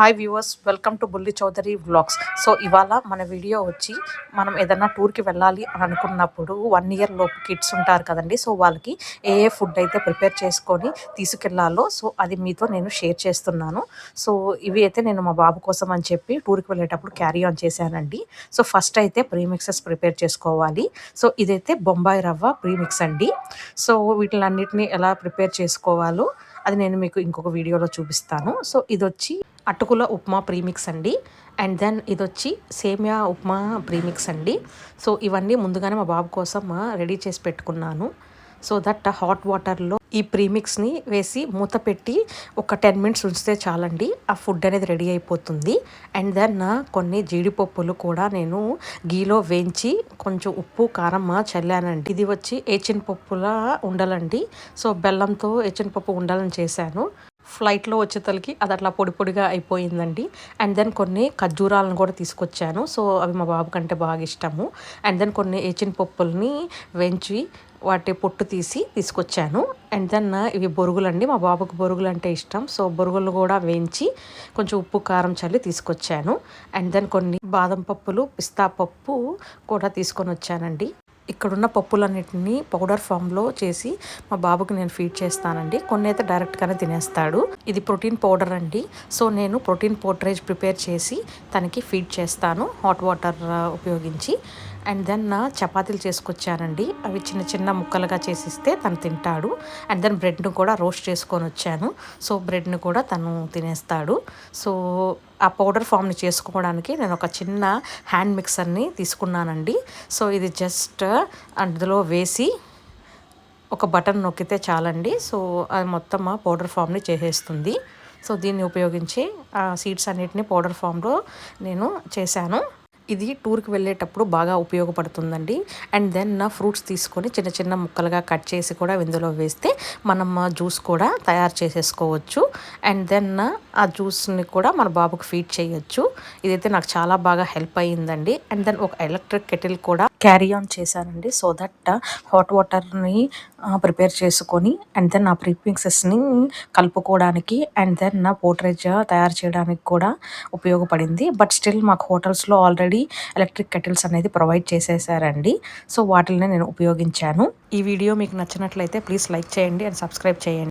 Hi viewers welcome to బుల్లి Chowdary vlogs so ఇవాళ మన వీడియో వచ్చి మనం ఏదైనా టూర్కి వెళ్ళాలి అని అనుకున్నప్పుడు వన్ ఇయర్ లోపు కిడ్స్ ఉంటారు కదండి. సో వాళ్ళకి ఏ ఏ ఫుడ్ అయితే ప్రిపేర్ చేసుకొని తీసుకెళ్ళాలో సో అది మీతో నేను షేర్ చేస్తున్నాను. సో ఇవి అయితే నేను మా బాబు కోసం అని చెప్పి టూర్కి వెళ్ళేటప్పుడు క్యారీ ఆన్ చేశానండి. సో ఫస్ట్ అయితే ప్రీమిక్సెస్ ప్రిపేర్ చేసుకోవాలి. సో ఇదైతే బొంబాయి రవ్వ ప్రీమిక్స్ అండి. సో వీటిలన్నిటిని ఎలా ప్రిపేర్ చేసుకోవాలో అది నేను మీకు ఇంకొక వీడియోలో చూపిస్తాను. సో ఇది వచ్చి అటుకుల ఉప్మా ప్రీమిక్స్ అండి. అండ్ దెన్ ఇది వచ్చి సేమియా ఉప్మా ప్రీమిక్స్ అండి. సో ఇవన్నీ ముందుగానే మా బాబు కోసం రెడీ చేసి పెట్టుకున్నాను. సో దట్ హాట్ వాటర్లో ఈ ప్రీమిక్స్ని వేసి మూత పెట్టి ఒక టెన్ మినిట్స్ ఉంచితే చాలండి. ఆ ఫుడ్ అనేది రెడీ అయిపోతుంది. అండ్ దెన్ కొన్ని జీడిపప్పులు కూడా నేను గీలో వేయించి కొంచెం ఉప్పు కారం చల్లానండి. ఇది వచ్చి ఏచినపప్పుల ఉండలండి. సో బెల్లంతో ఏచిన పప్పు ఉండాలని చేశాను. ఫ్లైట్లో వచ్చేతలకి అది అట్లా పొడి పొడిగా అయిపోయిందండి. అండ్ దెన్ కొన్ని ఖర్జూరాలను కూడా తీసుకొచ్చాను. సో అవి మా బాబు కంటే బాగా ఇష్టము. అండ్ దెన్ కొన్ని ఏచిన పప్పుల్ని వేయించి వాటి పొట్టు తీసి తీసుకొచ్చాను. అండ్ దెన్ ఇవి బొరుగులండి. మా బాబుకు బొరుగులు అంటే ఇష్టం. సో బొరుగులు కూడా వేయించి కొంచెం ఉప్పు కారం చల్లి తీసుకొచ్చాను. అండ్ దెన్ కొన్ని బాదం పప్పులు పిస్తా పప్పు కూడా తీసుకొని వచ్చానండి ఇక్కడున్న పప్పులన్నిటిని పౌడర్ ఫామ్లో చేసి మా బాబుకి నేను ఫీడ్ చేస్తానండి. కొన్ని అయితే డైరెక్ట్గానే తినేస్తాడు. ఇది ప్రోటీన్ పౌడర్ అండి. సో నేను ప్రోటీన్ పౌడరేజ్ ప్రిపేర్ చేసి తనకి ఫీడ్ చేస్తాను. హాట్ వాటర్ ఉపయోగించి. అండ్ దెన్ చపాతీలు చేసుకొచ్చానండి. అవి చిన్న చిన్న ముక్కలుగా చేసిస్తే తను తింటాడు. అండ్ దెన్ బ్రెడ్ను కూడా రోస్ట్ చేసుకొని వచ్చాను. సో బ్రెడ్ను కూడా తను తినేస్తాడు. సో ఆ పౌడర్ ఫామ్ని చేసుకోవడానికి నేను ఒక చిన్న హ్యాండ్ మిక్సర్ని తీసుకున్నానండి. సో ఇది జస్ట్ అందులో వేసి ఒక బటన్ నొక్కితే చాలండి. సో అది మొత్తం ఆ పౌడర్ ఫామ్ని చేసేస్తుంది. సో దీన్ని ఉపయోగించి ఆ సీడ్స్ అన్నిటిని పౌడర్ ఫామ్లో నేను చేశాను. ఇది టూర్కి వెళ్ళేటప్పుడు బాగా ఉపయోగపడుతుందండి. అండ్ దెన్ నా ఫ్రూట్స్ తీసుకొని చిన్న చిన్న ముక్కలుగా కట్ చేసి కూడా ఇందులో వేస్తే మనం జ్యూస్ కూడా తయారు చేసేసుకోవచ్చు. అండ్ దెన్ ఆ జ్యూస్ని కూడా మన బాబుకి ఫీడ్ చేయొచ్చు. ఇదైతే నాకు చాలా బాగా హెల్ప్ అయ్యిందండి. అండ్ దెన్ ఒక ఎలక్ట్రిక్ కెటిల్ కూడా క్యారీ ఆన్ చేశానండి. సో దట్ హాట్ వాటర్ని ప్రిపేర్ చేసుకొని అండ్ దెన్ ఆ ప్రీమిక్సెస్ని కలుపుకోవడానికి అండ్ దెన్ నా పోర్ట్రేజ్ తయారు చేయడానికి కూడా ఉపయోగపడింది. బట్ స్టిల్ మాకు హోటల్స్లో ఆల్రెడీ ఎలక్ట్రిక్ కెటిల్స్ అనేది ప్రొవైడ్ చేసేసారండి. సో వాటిని నేను ఉపయోగించాను. ఈ వీడియో మీకు నచ్చినట్లయితే ప్లీజ్ లైక్ చేయండి అండ్ సబ్స్క్రైబ్ చేయండి.